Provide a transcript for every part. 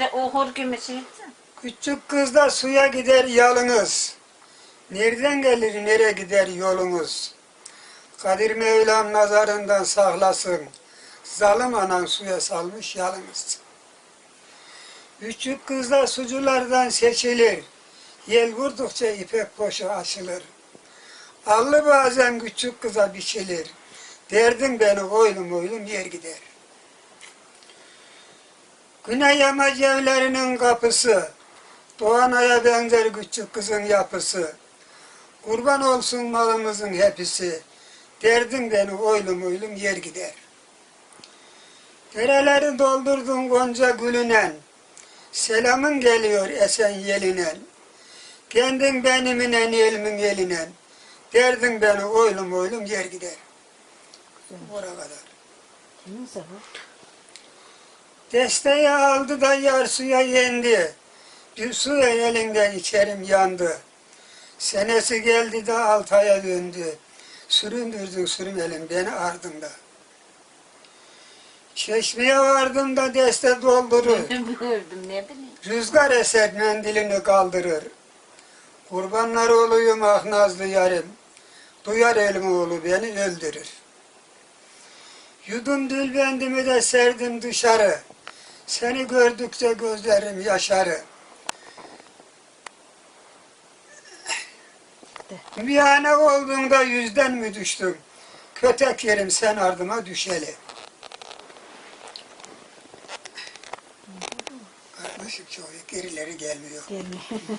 işte okur kimisi. Küçük kız da suya gider yalınız. Nereden gelir nereye gider yolunuz? Kadir Mevlam nazarından saklasın. Zalim anan suya salmış yalınız. Küçük kız da suculardan seçilir. Yel vurdukça ipek koşu açılır. Allı bazen küçük kıza biçilir. Derdim beni oylum oylum yer gider. Güney yamaç evlerinin kapısı, Doğanaya benzer küçük kızın yapısı. Kurban olsun malımızın hepsi. Derdin beni oylum oylum yer gider. Dereleri doldurdun gonca gülünen. Selamın geliyor esen yelinen. Kendin beniminen elimin elinen. Derdin beni oylum oylum yer gider. Oraya kadar. Bu. Desteği aldı da yar suya yendi. Bir su elinden içerim yandı. Senesi geldi de altı aya döndü. Süründürdün sürmelim beni ardında. Çeşmeye vardım da deste doldurur. Gördüm ne bileyim. Rüzgar eser mendilini kaldırır. Kurbanlar oluyum ah nazlı yarim. Duyar elim oğlu beni öldürür. Yudum dülbendimi de serdim dışarı. Seni gördükçe gözlerim yaşarı. Bir ana olduğunda yüzden mi düştüm? Kötek yerim sen ardıma düşeli. Karmaşık çok gerileri gelmiyor.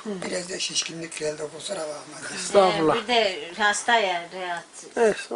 Biraz da şişkinlik geldi kusura bakma. Estağfurullah. Bir de hasta ya rahat. Evet.